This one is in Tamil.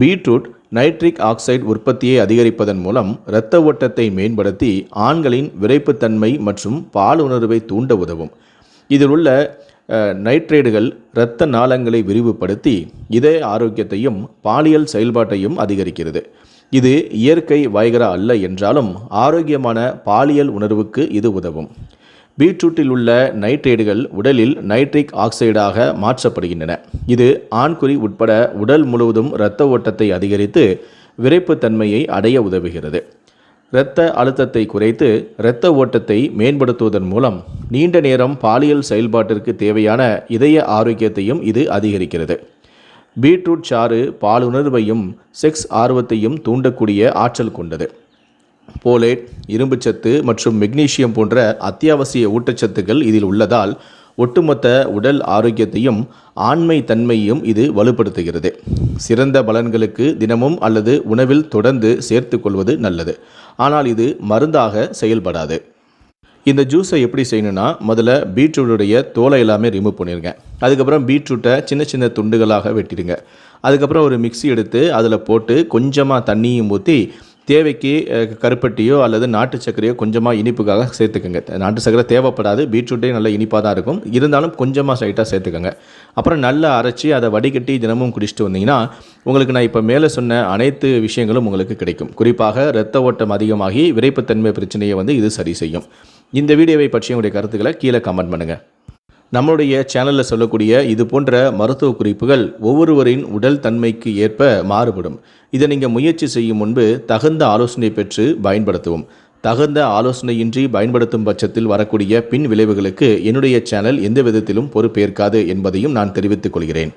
பீட்ரூட் நைட்ரிக் ஆக்சைடு உற்பத்தியை அதிகரிப்பதன் மூலம் இரத்த ஓட்டத்தை மேம்படுத்தி ஆண்களின் விரைப்புத்தன்மை மற்றும் பாலுணர்வை தூண்ட உதவும். இதில் உள்ள நைட்ரேடுகள் இரத்த நாளங்களை விரிவுபடுத்தி இதய ஆரோக்கியத்தையும் பாலியல் செயல்பாட்டையும் அதிகரிக்கிறது. இது இயற்கை வைகரா அல்ல என்றாலும் ஆரோக்கியமான பாலியல் உணர்வுக்கு இது உதவும். பீட்ரூட்டில் உள்ள நைட்ரேடுகள் உடலில் நைட்ரிக் ஆக்சைடாக மாற்றப்படுகின்றன. இது ஆண்குறி உட்பட உடல் முழுவதும் இரத்த ஓட்டத்தை அதிகரித்து விரைப்புத்தன்மையை அடைய உதவுகிறது. இரத்த அழுத்தத்தை குறைத்து இரத்த ஓட்டத்தை மேம்படுத்துவதன் மூலம் நீண்ட நேரம் பாலியல் செயல்பாட்டிற்கு தேவையான இதய ஆரோக்கியத்தையும் இது அதிகரிக்கிறது. பீட்ரூட் சாறு பாலுணர்வையும் செக்ஸ் ஆர்வத்தையும் தூண்டக்கூடிய ஆற்றல் கொண்டது. போலேட் இரும்புச்சத்து மற்றும் மெக்னீசியம் போன்ற அத்தியாவசிய ஊட்டச்சத்துக்கள் இதில் உள்ளதால் ஒட்டுமொத்த உடல் ஆரோக்கியத்தையும் ஆண்மை தன்மையையும் இது வலுப்படுத்துகிறது. சிறந்த பலன்களுக்கு தினமும் அல்லது உணவில் தொடர்ந்து சேர்த்து கொள்வது நல்லது. ஆனால் இது மருந்தாக செயல்படாது. இந்த ஜூஸை எப்படி செய்யணும்னா முதல்ல பீட்ரூட்டுடைய தோலை எல்லாமே ரிமூவ் பண்ணிடுங்க அதுக்கப்புறம் பீட்ரூட்டை சின்ன சின்ன துண்டுகளாக வெட்டிடுங்க. அதுக்கப்புறம் ஒரு மிக்ஸி எடுத்து அதில் போட்டு கொஞ்சமாக தண்ணியும் ஊற்றி தேவைக்கு கருப்பட்டியோ அல்லது நாட்டு சர்க்கரையோ கொஞ்சமாக இனிப்புக்காக சேர்த்துக்கோங்க. நாட்டு சர்க்கரை தேவைப்படாது பீட்ரூட்டே நல்ல இனிப்பாக தான் இருக்கும். இருந்தாலும் கொஞ்சமாக சைட்டாக சேர்த்துக்கோங்க. அப்புறம் நல்லா அரைச்சி அதை வடிகட்டி தினமும் குடிச்சிட்டு வந்தீங்கன்னா உங்களுக்கு நான் இப்போ மேலே சொன்ன அனைத்து விஷயங்களும் உங்களுக்கு கிடைக்கும். குறிப்பாக இரத்த ஓட்டம் அதிகமாகி விரைப்புத்தன்மை பிரச்சனையை வந்து இது சரி செய்யும். இந்த வீடியோவை பற்றி உங்களுடைய கருத்துக்களை கீழே கமெண்ட் பண்ணுங்கள் நம்மளுடைய சேனலில் சொல்லக்கூடிய இது போன்ற மருத்துவ குறிப்புகள் ஒவ்வொருவரின் உடல் தன்மைக்கு ஏற்ப மாறுபடும். இதை நீங்கள் முயற்சி செய்யும் முன்பு தகுந்த ஆலோசனை பெற்று பயன்படுத்தவும். தகுந்த ஆலோசனையின்றி பயன்படுத்தும் பட்சத்தில் வரக்கூடிய பின் விளைவுகளுக்கு என்னுடைய சேனல் எந்த விதத்திலும் பொறுப்பேற்காது என்பதையும் நான் தெரிவித்துக் கொள்கிறேன்.